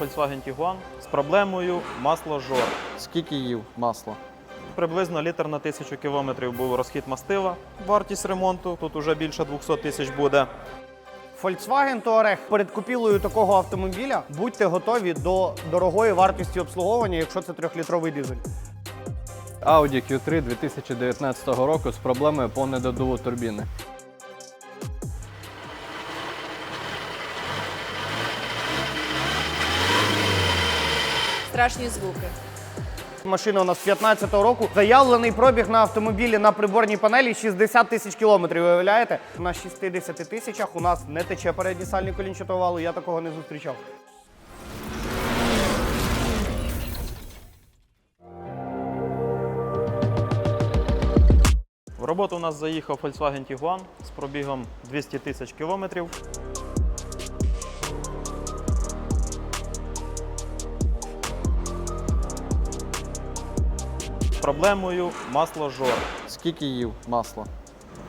Volkswagen Tiguan з проблемою масло жор. Скільки їв масла? Приблизно літр на тисячу кілометрів був розхід мастила. Вартість ремонту тут уже більше 200 тисяч буде. Volkswagen Touareg. Перед купівлею такого автомобіля будьте готові до дорогої вартості обслуговування, якщо це трьохлітровий дизель. Audi Q3 2019 року з проблемою по недодуву турбіни. Страшні звуки. Машина у нас 15-го року. Заявлений пробіг на автомобілі на приборній панелі 60 тисяч кілометрів. Виявляєте? На 60 тисячах у нас не тече передній сальний колінчатого валу. Я такого не зустрічав. В роботу у нас заїхав Volkswagen Tiguan з пробігом 200 тисяч кілометрів. Проблемою масло жор. Скільки їв масла?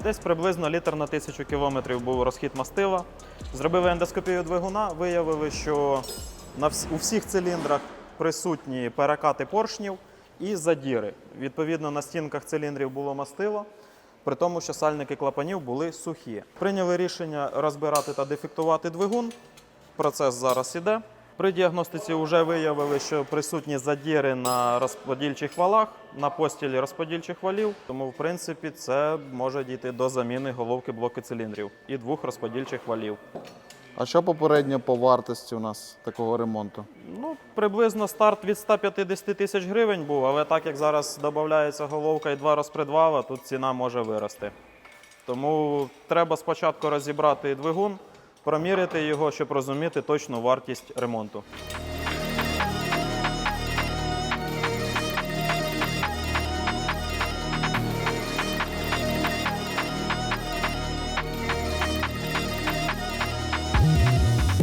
Десь приблизно літр на тисячу кілометрів був розхід мастила. Зробили ендоскопію двигуна, виявили, що на вс- у всіх циліндрах присутні перекати поршнів і задіри. Відповідно, на стінках циліндрів було мастило, при тому, що сальники клапанів були сухі. Прийняли рішення розбирати та дефектувати двигун. Процес зараз іде. При діагностиці вже виявили, що присутні задіри на розподільчих валах, на постілі розподільчих валів. Тому, в принципі, це може дійти до заміни головки блоку циліндрів і двох розподільчих валів. А що попередньо по вартості у нас такого ремонту? Ну, приблизно старт від 150 тисяч гривень був, але так як зараз додається головка і два розпредвала, тут ціна може вирости. Тому треба спочатку розібрати двигун, проміряти його, щоб розуміти точну вартість ремонту.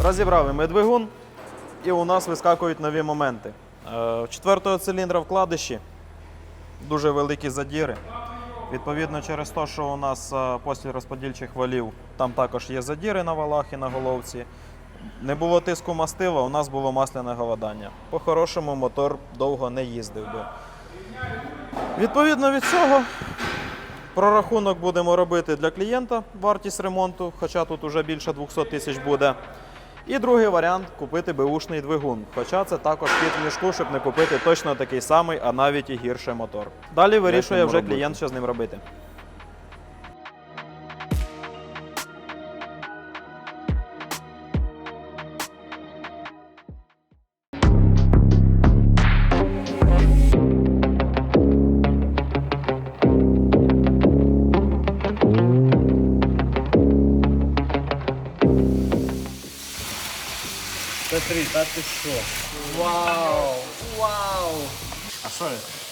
Розібрали ми двигун, і у нас вискакують нові моменти. Е, Четвертого циліндра вкладиші дуже великі задіри. Відповідно, через те, що у нас е, після розподільчих валів там також є задіри на валах і на головці. Не було тиску мастила, у нас було масляне голодання. По-хорошому мотор довго не їздив би. Відповідно від цього, прорахунок будемо робити для клієнта вартість ремонту, хоча тут вже більше 200 тисяч буде. І другий варіант купити беушний двигун. Хоча це також під в мішку, щоб не купити точно такий самий, а навіть і гірший мотор. Далі вирішує вже робити? клієнт, що з ним робити. Та ти що? Вау! Вау!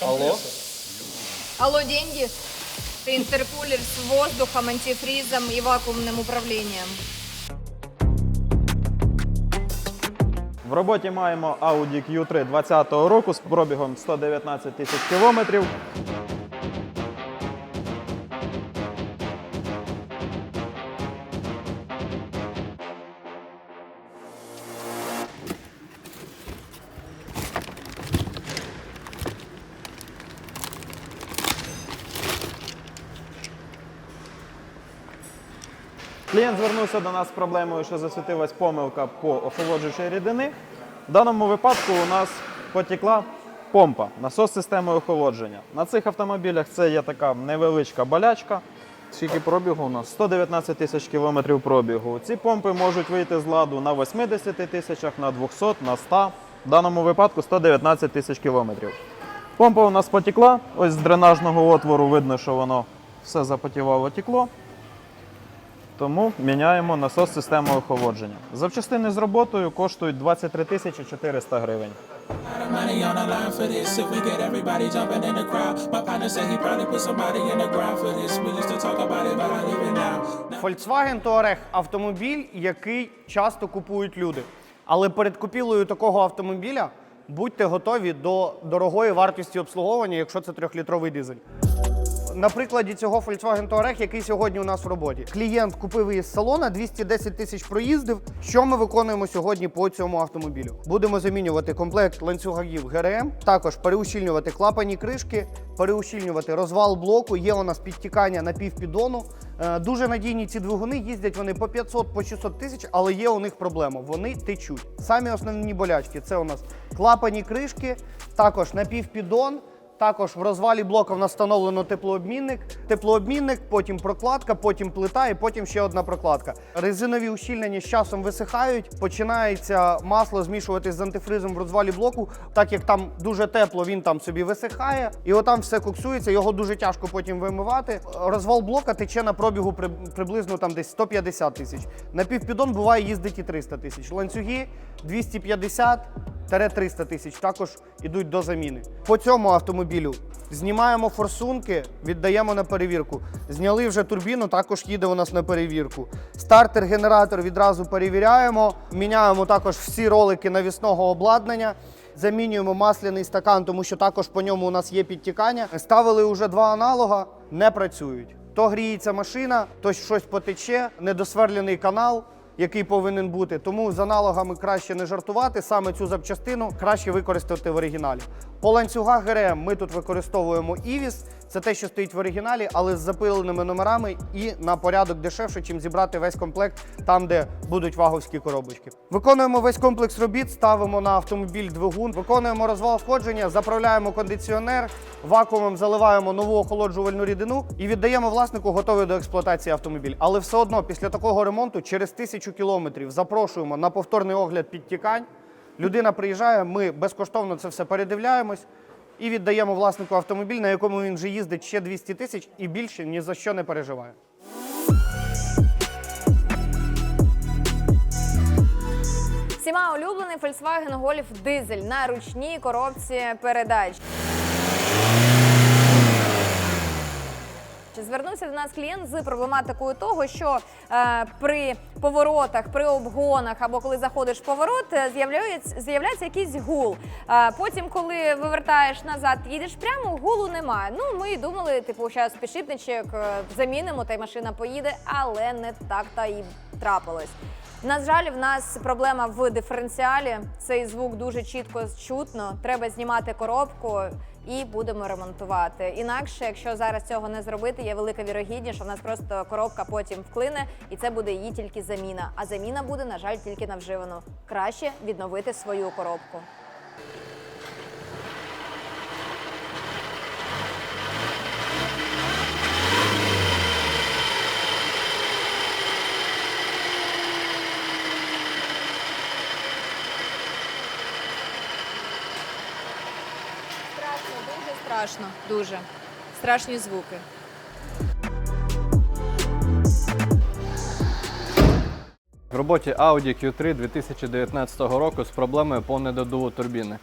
Алло? Алло, деньги? Это интеркулер с воздухом, антифризом и вакуумным управлением. В роботі маємо Audi Q3 2020 року з пробігом 119 тисяч кілометрів. Клієнт звернувся до нас з проблемою, що засвітилась помилка по охолоджуючій рідини. В даному випадку у нас потекла помпа, насос системи охолодження. На цих автомобілях це є така невеличка болячка. Скільки пробігу у нас? 119 тисяч кілометрів пробігу. Ці помпи можуть вийти з ладу на 80 тисячах, на 200, на 100. В даному випадку 119 тисяч кілометрів. Помпа у нас потекла. Ось з дренажного отвору видно, що воно все запотівало текло. Тому міняємо насос системи охолодження. Запчастини з роботою коштують 23 тисячі 400 гривень. Volkswagen Touareg – автомобіль, який часто купують люди. Але перед купівлею такого автомобіля будьте готові до дорогої вартості обслуговування, якщо це трьохлітровий дизель. На прикладі цього Volkswagen Touareg, який сьогодні у нас в роботі. Клієнт купив її з салона, 210 тисяч проїздив. Що ми виконуємо сьогодні по цьому автомобілю? Будемо замінювати комплект ланцюгів ГРМ, також переущільнювати клапані кришки, переущільнювати розвал блоку. Є у нас підтікання на півпідону. Е, Дуже надійні ці двигуни їздять вони по 500 по 600 тисяч, але є у них проблема. Вони течуть. Самі основні болячки це у нас клапані кришки, також напівпідон. Також в розвалі блока в нас встановлено теплообмінник, теплообмінник, потім прокладка, потім плита і потім ще одна прокладка. Резинові ущільнення з часом висихають, починається масло змішуватись з антифризом в розвалі блоку. Так як там дуже тепло, він там собі висихає, і отам все коксується, його дуже тяжко потім вимивати. Розвал блока тече на пробігу приблизно там десь 150 тисяч. На півпідон буває їздить і 300 тисяч. Ланцюги 250 300 тисяч також ідуть до заміни. По цьому автомобілю знімаємо форсунки, віддаємо на перевірку. Зняли вже турбіну, також їде у нас на перевірку. Стартер, генератор відразу перевіряємо. Міняємо також всі ролики навісного обладнання. Замінюємо масляний стакан, тому що також по ньому у нас є підтікання. Ставили вже два аналога, не працюють. То гріється машина, то щось потече, недосверлений канал який повинен бути. Тому з аналогами краще не жартувати. Саме цю запчастину краще використати в оригіналі. По ланцюгах ГРМ ми тут використовуємо Івіс. Це те, що стоїть в оригіналі, але з запиленими номерами і на порядок дешевше, чим зібрати весь комплект там, де будуть ваговські коробочки. Виконуємо весь комплекс робіт, ставимо на автомобіль двигун, виконуємо розвал входження, заправляємо кондиціонер, вакуумом заливаємо нову охолоджувальну рідину і віддаємо власнику готовий до експлуатації автомобіль. Але все одно після такого ремонту через тисячу кілометрів запрошуємо на повторний огляд підтікань. Людина приїжджає, ми безкоштовно це все передивляємось і віддаємо власнику автомобіль, на якому він вже їздить ще 200 тисяч і більше ні за що не переживає. Всіма улюблений Volkswagen Golf дизель на ручній коробці передач. Чи Звернувся до нас клієнт з проблематикою того, що е, при поворотах, при обгонах або коли заходиш в поворот, е, з'являється, з'являється якийсь гул. Е, потім, коли вивертаєш назад, їдеш прямо, гулу немає. Ну, ми думали, типу, зараз підшипничок е, замінимо, та й машина поїде, але не так та і трапилось. На жаль, в нас проблема в диференціалі. Цей звук дуже чітко чутно. Треба знімати коробку і будемо ремонтувати. Інакше, якщо зараз цього не зробити, є велика вірогідність, що в нас просто коробка потім вклине, і це буде її тільки заміна. А заміна буде, на жаль, тільки на вживану. Краще відновити свою коробку. Страшно, дуже страшно, дуже страшні звуки. В роботі Audi Q3 2019 року з проблемою по недодуву турбіни.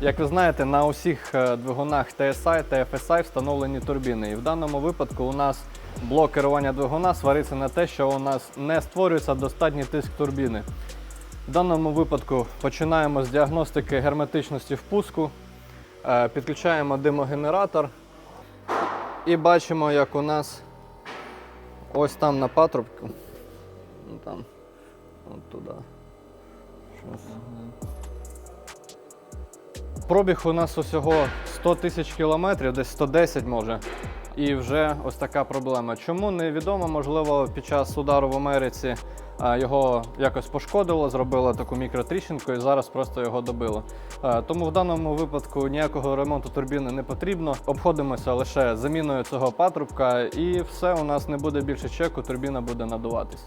Як ви знаєте, на усіх е, двигунах TSI та FSI встановлені турбіни. І в даному випадку у нас блок керування двигуна свариться на те, що у нас не створюється достатній тиск турбіни. В даному випадку починаємо з діагностики герметичності впуску, е, підключаємо димогенератор і бачимо, як у нас ось там на патрубку. Ну там. От туди. Пробіг у нас усього 100 тисяч кілометрів, десь 110 може. І вже ось така проблема. Чому невідомо, можливо, під час удару в Америці його якось пошкодило, зробило таку мікротріщинку і зараз просто його добило. Тому в даному випадку ніякого ремонту турбіни не потрібно. Обходимося лише заміною цього патрубка, і все, у нас не буде більше чеку, турбіна буде надуватись.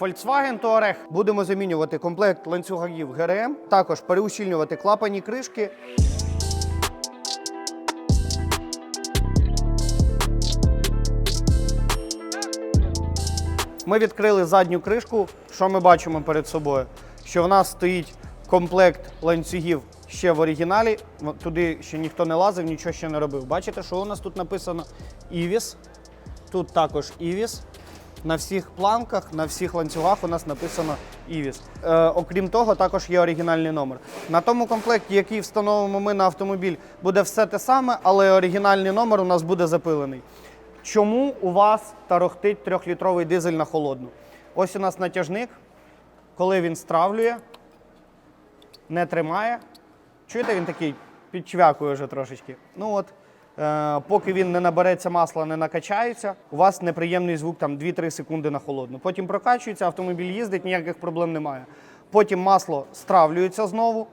Volkswagen Touareg будемо замінювати комплект ланцюгів ГРМ, також переущільнювати клапані кришки. Ми відкрили задню кришку. Що ми бачимо перед собою? Що в нас стоїть комплект ланцюгів ще в оригіналі. Туди ще ніхто не лазив, нічого ще не робив. Бачите, що у нас тут написано Івіс. Тут також Івіс. На всіх планках, на всіх ланцюгах у нас написано Івіс. Е, окрім того, також є оригінальний номер. На тому комплекті, який встановимо ми на автомобіль, буде все те саме, але оригінальний номер у нас буде запилений. Чому у вас тарохтить трьохлітровий дизель на холодну? Ось у нас натяжник, коли він стравлює, не тримає. Чуєте, він такий підчвякує вже трошечки. Ну от, е, поки він не набереться масла, не накачається, у вас неприємний звук там 2-3 секунди на холодну. Потім прокачується, автомобіль їздить, ніяких проблем немає. Потім масло стравлюється знову.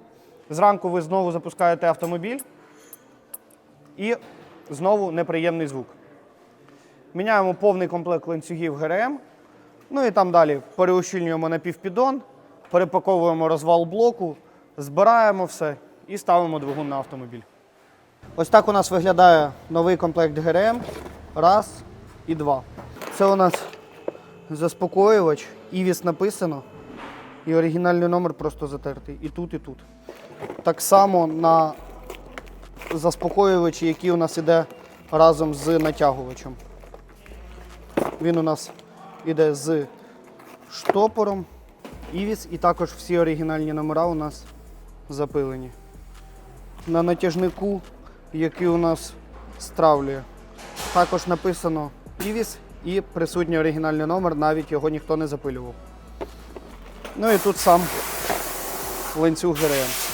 Зранку ви знову запускаєте автомобіль і знову неприємний звук. Міняємо повний комплект ланцюгів ГРМ. Ну і там далі переущільнюємо на півпідон, перепаковуємо розвал блоку, збираємо все і ставимо двигун на автомобіль. Ось так у нас виглядає новий комплект ГРМ. Раз і два. Це у нас заспокоювач, івіс написано. І оригінальний номер просто затертий. І тут, і тут. Так само на заспокоювачі, який у нас іде разом з натягувачем. Він у нас іде з штопором, івіс, і також всі оригінальні номера у нас запилені. На натяжнику, який у нас стравлює, також написано івіс і присутній оригінальний номер, навіть його ніхто не запилював. Ну і тут сам ланцюг ГРМ.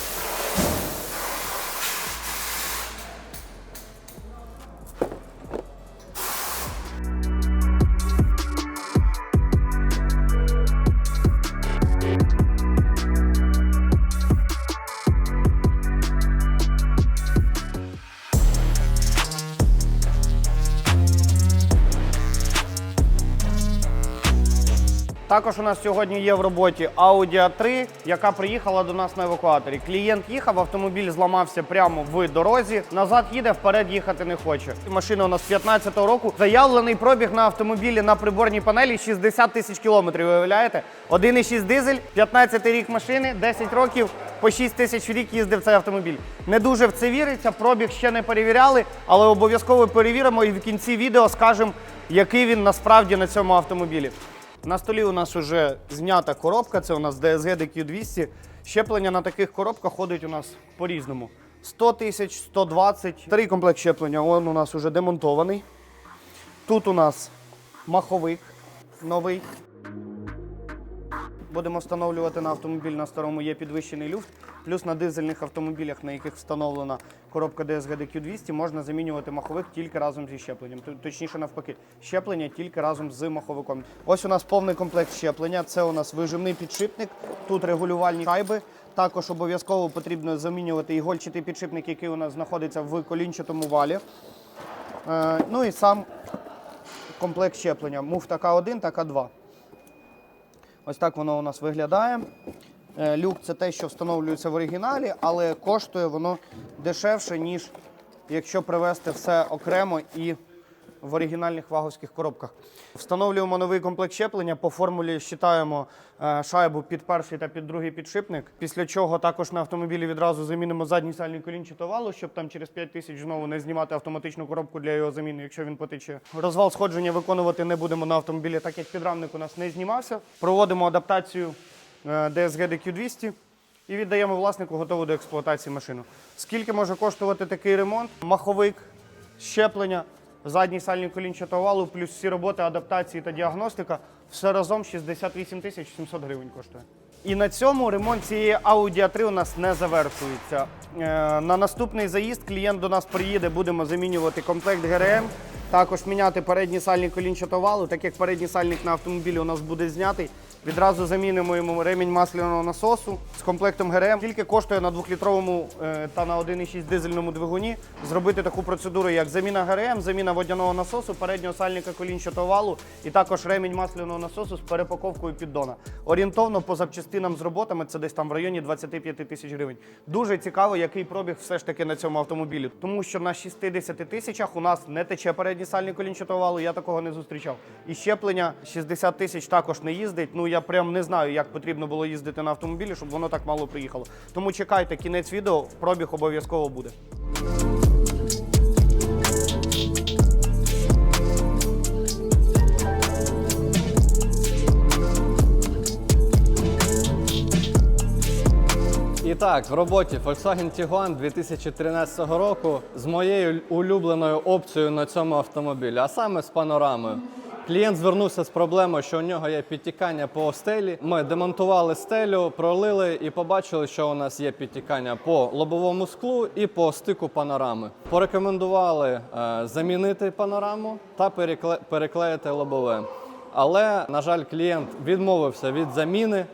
Також у нас сьогодні є в роботі Audi A3, яка приїхала до нас на евакуаторі. Клієнт їхав, автомобіль зламався прямо в дорозі. Назад їде, вперед їхати не хоче. Машина у нас 15-го року. Заявлений пробіг на автомобілі на приборній панелі 60 тисяч кілометрів. Уявляєте? 1,6 дизель, 15 рік машини, 10 років. По 6 тисяч в рік їздив цей автомобіль. Не дуже в це віриться, пробіг ще не перевіряли, але обов'язково перевіримо і в кінці відео скажемо, який він насправді на цьому автомобілі. На столі у нас вже знята коробка, це у нас DSG DQ200. Щеплення на таких коробках ходить у нас по-різному. 100 тисяч, 120. Старий комплект щеплення, він у нас вже демонтований. Тут у нас маховик новий. Будемо встановлювати на автомобіль на старому є підвищений люфт. Плюс на дизельних автомобілях, на яких встановлена коробка DSG DQ200, можна замінювати маховик тільки разом зі щепленням. Точніше, навпаки, щеплення тільки разом з маховиком. Ось у нас повний комплект щеплення. Це у нас вижимний підшипник, тут регулювальні шайби. Також обов'язково потрібно замінювати ігольчатий підшипник, який у нас знаходиться в колінчатому валі. Е, ну і сам комплект щеплення. Муфта К1 та К2. Ось так воно у нас виглядає. Е, Люк це те, що встановлюється в оригіналі, але коштує воно дешевше, ніж якщо привезти все окремо і в оригінальних ваговських коробках. Встановлюємо новий комплект щеплення. По формулі щитаємо е, шайбу під перший та під другий підшипник. Після чого також на автомобілі відразу замінимо задній сальний колінчатий валу, щоб там через 5 тисяч знову не знімати автоматичну коробку для його заміни, якщо він потече. Розвал сходження виконувати не будемо на автомобілі, так як підрамник у нас не знімався. Проводимо адаптацію е, DSG DQ200 і віддаємо власнику готову до експлуатації машину. Скільки може коштувати такий ремонт? Маховик, щеплення, задній сальний колінчатого валу, плюс всі роботи адаптації та діагностика. Все разом 68 тисяч 700 гривень коштує. І на цьому ремонт цієї Audi A3 у нас не завершується. Е, на наступний заїзд клієнт до нас приїде, будемо замінювати комплект ГРМ. Також міняти передній сальник колінчатого валу, так як передній сальник на автомобілі у нас буде знятий. Відразу замінимо йому ремінь масляного насосу з комплектом ГРМ. Тільки коштує на 2-літровому е, та на 1,6 дизельному двигуні зробити таку процедуру, як заміна ГРМ, заміна водяного насосу, переднього сальника колінчатого валу і також ремінь масляного насосу з перепаковкою піддона. Орієнтовно по запчастинам з роботами це десь там в районі 25 тисяч гривень. Дуже цікаво, який пробіг все ж таки на цьому автомобілі, тому що на 60 тисячах у нас не тече передній сальник колінчатого валу, я такого не зустрічав. І щеплення 60 тисяч також не їздить. Ну я прям не знаю, як потрібно було їздити на автомобілі, щоб воно так мало приїхало. Тому чекайте, кінець відео, пробіг обов'язково буде. І так, в роботі Volkswagen Tiguan 2013 року з моєю улюбленою опцією на цьому автомобілі, а саме з панорамою. Клієнт звернувся з проблемою, що у нього є підтікання по стелі. Ми демонтували стелю, пролили і побачили, що у нас є підтікання по лобовому склу і по стику панорами. Порекомендували е, замінити панораму та перекле- переклеїти лобове. Але, на жаль, клієнт відмовився від заміни.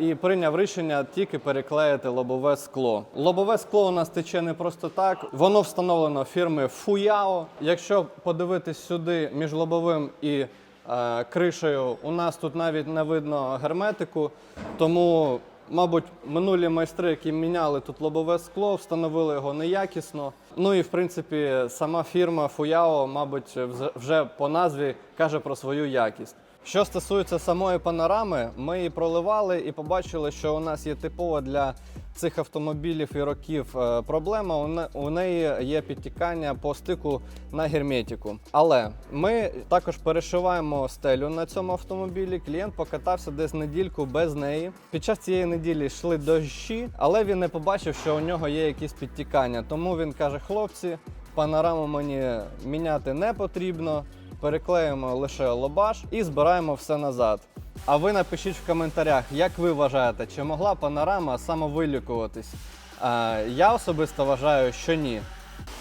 І прийняв рішення тільки переклеїти лобове скло. Лобове скло у нас тече не просто так. Воно встановлено фірми Фуяо. Якщо подивитись сюди між лобовим і е, кришею, у нас тут навіть не видно герметику. Тому, мабуть, минулі майстри, які міняли тут лобове скло, встановили його неякісно. Ну і в принципі, сама фірма Фуяо, мабуть, вже по назві каже про свою якість. Що стосується самої панорами, ми її проливали і побачили, що у нас є типова для цих автомобілів і років е, проблема. У неї є підтікання по стику на герметику. Але ми також перешиваємо стелю на цьому автомобілі. Клієнт покатався десь недільку без неї. Під час цієї неділі йшли дощі, але він не побачив, що у нього є якісь підтікання. Тому він каже: хлопці, панораму мені міняти не потрібно переклеїмо лише лобаш і збираємо все назад. А ви напишіть в коментарях, як ви вважаєте, чи могла панорама самовилікуватись? Е, я особисто вважаю, що ні.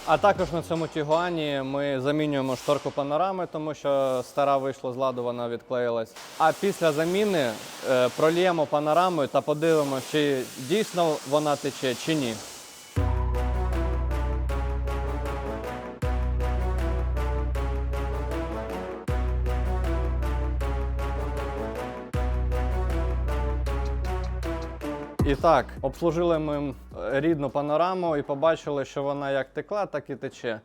А також на цьому тігуані ми замінюємо шторку панорами, тому що стара вийшла з ладу, вона відклеїлась. А після заміни е, проліємо панорамою та подивимося, чи дійсно вона тече, чи ні. І так, обслужили ми рідну панораму і побачили, що вона як текла, так і тече.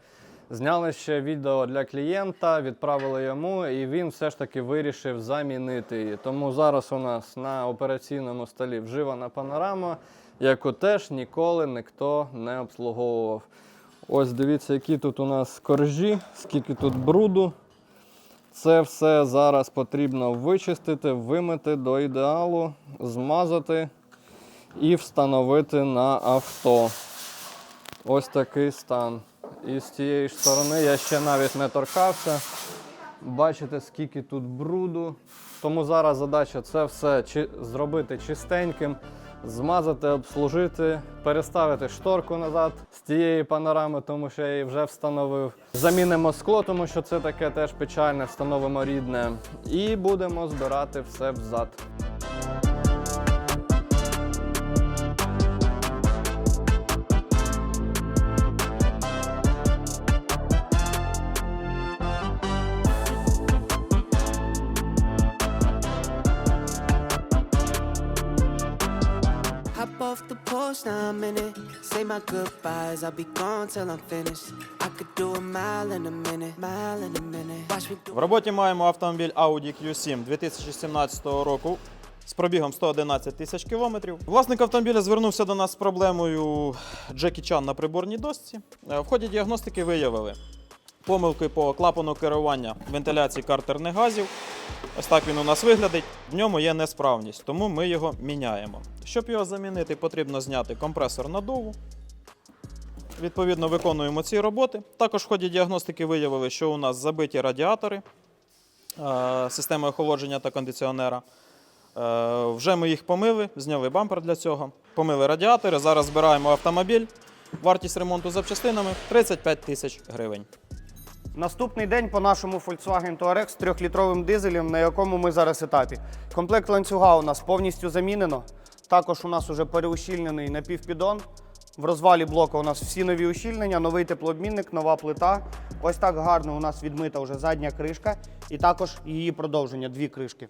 Зняли ще відео для клієнта, відправили йому, і він все ж таки вирішив замінити її. Тому зараз у нас на операційному столі вживана панорама, яку теж ніколи ніхто не обслуговував. Ось дивіться, які тут у нас коржі, скільки тут бруду. Це все зараз потрібно вичистити, вимити до ідеалу, змазати і встановити на авто. Ось такий стан. І з цієї ж сторони я ще навіть не торкався. Бачите, скільки тут бруду. Тому зараз задача це все чи- зробити чистеньким, змазати, обслужити, переставити шторку назад з тієї панорами, тому що я її вже встановив. Замінимо скло, тому що це таке теж печальне, встановимо рідне. І будемо збирати все взад. Goodbyes, I'll be gone till I'm finished. I could do a mile in a minute, mile in a minute. Watch me do В роботі маємо автомобіль Audi Q7 2017 року з пробігом 111 тисяч кілометрів. Власник автомобіля звернувся до нас з проблемою Джекі Чан на приборній досці. Е, В ході діагностики виявили помилки по клапану керування вентиляції картерних газів. Ось так він у нас виглядить. В ньому є несправність, тому ми його міняємо. Щоб його замінити, потрібно зняти компресор надуву. Відповідно, виконуємо ці роботи. Також в ході діагностики виявили, що у нас забиті радіатори е, системи охолодження та кондиціонера. Е, Вже ми їх помили, зняли бампер для цього, помили радіатори. Зараз збираємо автомобіль. Вартість ремонту запчастинами 35 тисяч гривень. Наступний день по нашому Volkswagen Touareg з трьохлітровим дизелем, на якому ми зараз етапі. Комплект ланцюга у нас повністю замінено. Також у нас уже переущільнений напівпідон. В розвалі блока у нас всі нові ущільнення, новий теплообмінник, нова плита. Ось так гарно у нас відмита вже задня кришка і також її продовження, дві кришки.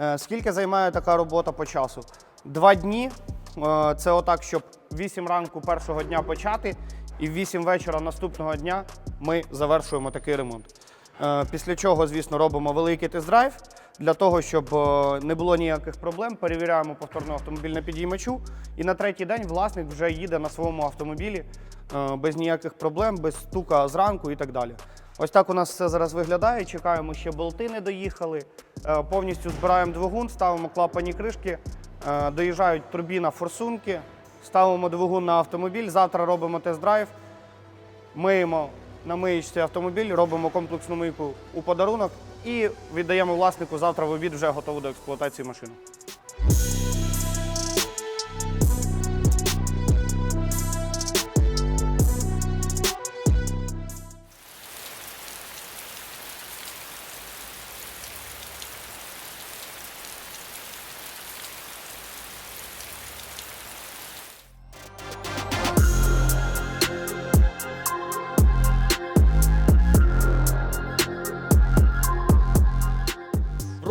Е, Скільки займає така робота по часу? Два дні. Е, Це отак, щоб 8 ранку першого дня почати, і в 8 вечора наступного дня ми завершуємо такий ремонт. Е, Після чого, звісно, робимо великий тест-драйв для того, щоб е, не було ніяких проблем. Перевіряємо повторно автомобіль на підіймачу. І на третій день власник вже їде на своєму автомобілі е, без ніяких проблем, без стука зранку і так далі. Ось так у нас все зараз виглядає. Чекаємо, ще болти не доїхали. Е, Повністю збираємо двигун, ставимо клапані кришки, доїжджають турбіна, форсунки. ставимо двигун на автомобіль, завтра робимо тест-драйв, миємо на миючці автомобіль, робимо комплексну мийку у подарунок і віддаємо власнику завтра в обід вже готову до експлуатації машину.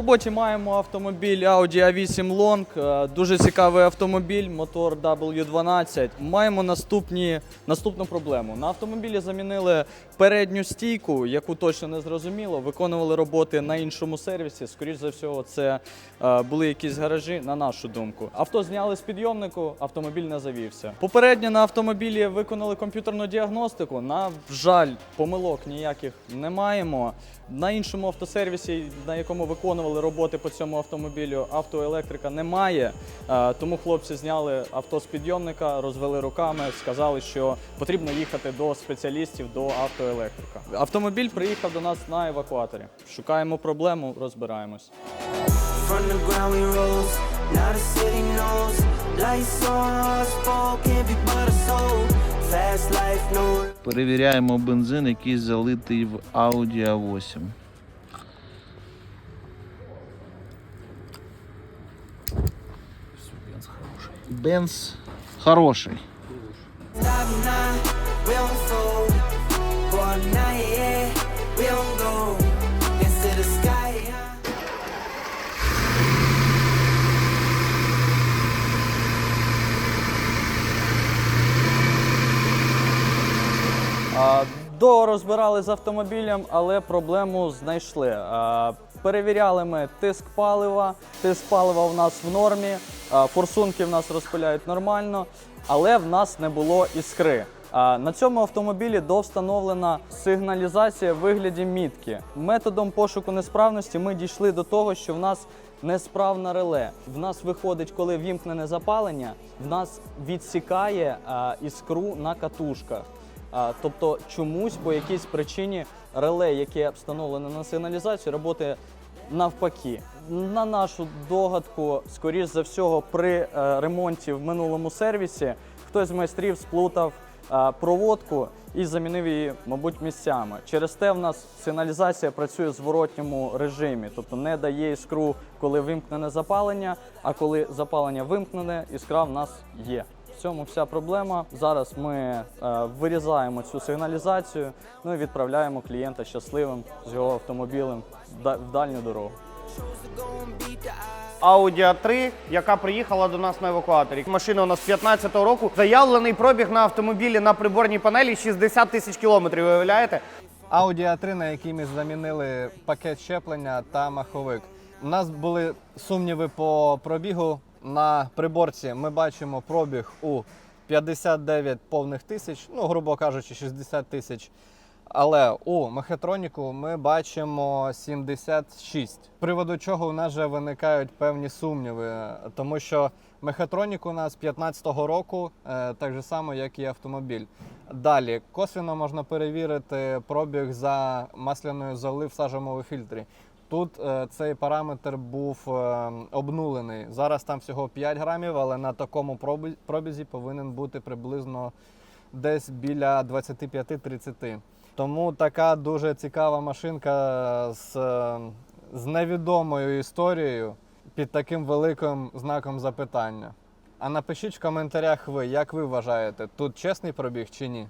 Роботі маємо автомобіль Audi A8 Long, е, дуже цікавий автомобіль, мотор W12. Маємо наступні, наступну проблему. На автомобілі замінили передню стійку, яку точно не зрозуміло. Виконували роботи на іншому сервісі. Скоріш за всього, це е, були якісь гаражі, на нашу думку. Авто зняли з підйомнику, автомобіль не завівся. Попередньо на автомобілі виконали комп'ютерну діагностику. На жаль, помилок ніяких не маємо. На іншому автосервісі, на якому виконували роботи по цьому автомобілю, автоелектрика немає. Е, Тому хлопці зняли авто з підйомника, розвели руками, сказали, що потрібно їхати до спеціалістів, до автоелектрика. Автомобіль приїхав до нас на евакуаторі. Шукаємо проблему, розбираємось. Перевіряємо бензин, який залитий в Audi A8. Бенз хороший. Stop А, Довго розбирали з автомобілем, але проблему знайшли. Перевіряли ми тиск палива. Тиск палива в нас в нормі, форсунки в нас розпиляють нормально, але в нас не було іскри. На цьому автомобілі довстановлена сигналізація в вигляді мітки. Методом пошуку несправності ми дійшли до того, що в нас несправне реле. В нас виходить, коли вімкнене запалення, в нас відсікає іскру на катушках. Тобто чомусь по якійсь причині реле, яке встановлене на сигналізацію, працює навпаки. На нашу догадку, скоріш за всього, при е, ремонті в минулому сервісі хтось з майстрів сплутав е, проводку і замінив її, мабуть, місцями. Через те в нас сигналізація працює в зворотньому режимі, тобто не дає іскру, коли вимкнене запалення, а коли запалення вимкнене, іскра в нас є. В цьому вся проблема. Зараз ми е, вирізаємо цю сигналізацію, ну і відправляємо клієнта щасливим з його автомобілем в да- в дальню дорогу. Audi A3, яка приїхала до нас на евакуаторі. Машина у нас 15-го року. Заявлений пробіг на автомобілі на приборній панелі 60 тисяч кілометрів. Уявляєте? Audi A3, на якій ми замінили пакет щеплення та маховик. У нас були сумніви по пробігу. На приборці ми бачимо пробіг у 59 повних тисяч, ну, грубо кажучи, 60 тисяч. Але у мехатроніку ми бачимо 76. З приводу чого у нас вже виникають певні сумніви, тому що мехатронік у нас 15-го року, е, так же само, як і автомобіль. Далі косвенно можна перевірити пробіг за масляною золи в сажевому фільтрі. Тут е, цей параметр був е, обнулений. Зараз там всього 5 грамів, але на такому пробізі повинен бути приблизно десь біля 25-30. Тому така дуже цікава машинка з, з невідомою історією під таким великим знаком запитання. А напишіть в коментарях ви, як ви вважаєте, тут чесний пробіг чи ні?